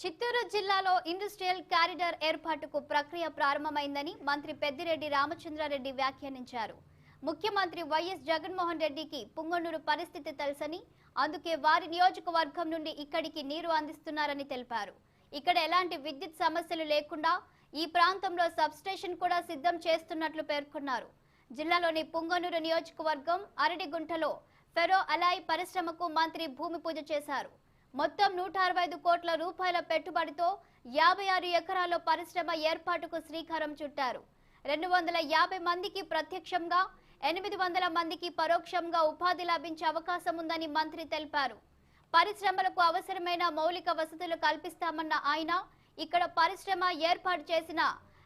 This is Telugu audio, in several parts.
చిత్తూరు జిల్లాలో ఇండస్ట్రియల్ కారిడార్ ఏర్పాటుకు ప్రక్రియ ప్రారంభమైందని మంత్రి పెద్దిరెడ్డి రామచంద్రారెడ్డి వ్యాఖ్యానించారు. ముఖ్యమంత్రి వైఎస్ జగన్మోహన్ రెడ్డికి పుంగనూరు పరిస్థితి తెలుసని అందుకే వారి నియోజకవర్గం నుండి ఇక్కడికి నీరు అందిస్తున్నారని తెలిపారు. ఇక్కడ ఎలాంటి విద్యుత్ సమస్యలు లేకుండా ఈ ప్రాంతంలో సబ్స్టేషన్ కూడా సిద్ధం చేస్తున్నట్లు పేర్కొన్నారు. జిల్లాలోని పుంగనూరు నియోజకవర్గం అరడిగుంటలో ఫెరో అలాయ్ పరిశ్రమకు మంత్రి భూమి పూజ చేశారు. మొత్తం నూట అరవై ఐదు కోట్ల రూపాయల పెట్టుబడితో యాభై ఆరు ఎకరాల్లో పరిశ్రమ ఏర్పాటుకు శ్రీకారం చుట్టారు. రెండు వందల యాభై మందికి ప్రత్యక్షంగా ఎనిమిది వందల మందికి పరోక్షంగా ఉపాధి లభించే అవకాశం ఉందని మంత్రి తెలిపారు. పరిశ్రమలకు అవసరమైన మౌలిక వసతులు కల్పిస్తామన్న ఆయన ఇక్కడ పరిశ్రమ ఏర్పాటు చేసిన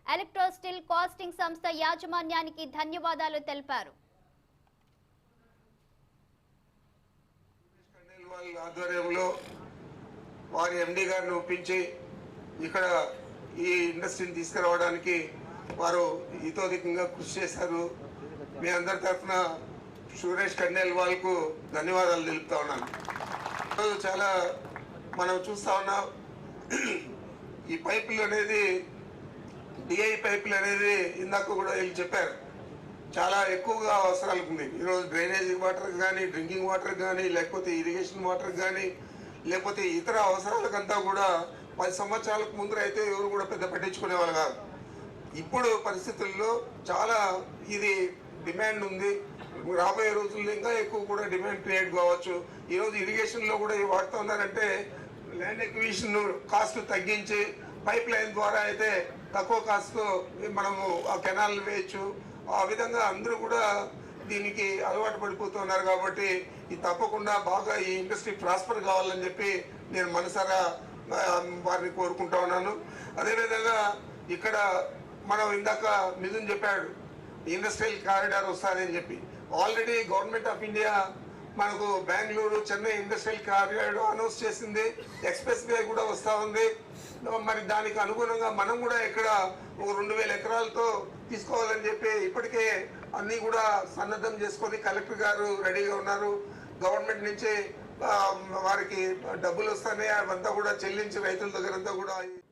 ఎలక్ట్రోస్టిల్ కాస్టింగ్ సంస్థ యాజమాన్యానికి ధన్యవాదాలు తెలిపారు కండేల్ వాళ్ళ ఆధ్వర్యంలో వారి ఎండీ గారిని ఒప్పించి ఇక్కడ ఈ ఇండస్ట్రీని తీసుకురావడానికి వారు ఇతోధికంగా కృషి చేశారు. మీ అందరి తరఫున సురేష్ కన్నేల్ వాళ్ళకు ధన్యవాదాలు తెలుపుతా ఉన్నాను. ఈరోజు చాలా మనం చూస్తా ఉన్నాం. ఈ పైపులు అనేది డిఐ పైపులు అనేది ఇందాక కూడా వీళ్ళు చెప్పారు. చాలా ఎక్కువగా అవసరాలు ఉంది ఈరోజు డ్రైనేజీ వాటర్ కానీ డ్రింకింగ్ వాటర్ కానీ లేకపోతే ఇరిగేషన్ వాటర్ కానీ లేకపోతే ఇతర అవసరాలకంతా కూడా పది సంవత్సరాలకు ముందర అయితే ఎవరు కూడా పెద్ద పట్టించుకునేవాళ్ళు కాదు. ఇప్పుడు పరిస్థితుల్లో చాలా ఇది డిమాండ్ ఉంది. రాబోయే రోజుల్లో ఇంకా ఎక్కువ కూడా డిమాండ్ క్రియేట్ కావచ్చు. ఈరోజు ఇరిగేషన్లో కూడా వాడుతూ ఉన్నారంటే ల్యాండ్ ఎక్విజిషన్ కాస్ట్ తగ్గించి పైప్ లైన్ ద్వారా అయితే తక్కువ కాస్ట్తో మనము ఆ కెనాల్ వేయచ్చు. ఆ విధంగా అందరూ కూడా దీనికి అలవాటు పడిపోతున్నారు కాబట్టి ఇది తప్పకుండా బాగా ఈ ఇండస్ట్రీ ప్రాస్పర్ కావాలని చెప్పి నేను మనసారా వారిని కోరుకుంటా ఉన్నాను. అదేవిధంగా ఇక్కడ మనం ఇందాక మిథున్ చెప్పాడు ఇండస్ట్రియల్ కారిడార్ వస్తుందని చెప్పి. ఆల్రెడీ గవర్నమెంట్ ఆఫ్ ఇండియా మనకు Bengaluru Chennai industrial corridor announce చేసింది. ఎక్స్ప్రెస్ వే కూడా వస్తూ ఉంది. మరి దానికి అనుగుణంగా మనం కూడా ఇక్కడ ఒక రెండు వేల ఎకరాలతో తీసుకోవాలని చెప్పి ఇప్పటికే అన్నీ కూడా సన్నద్ధం చేసుకొని కలెక్టర్ గారు రెడీగా ఉన్నారు. గవర్నమెంట్ నుంచి వారికి డబ్బులు వస్తాయి అవంతా కూడా చెల్లించి రైతుల దగ్గర అంతా కూడా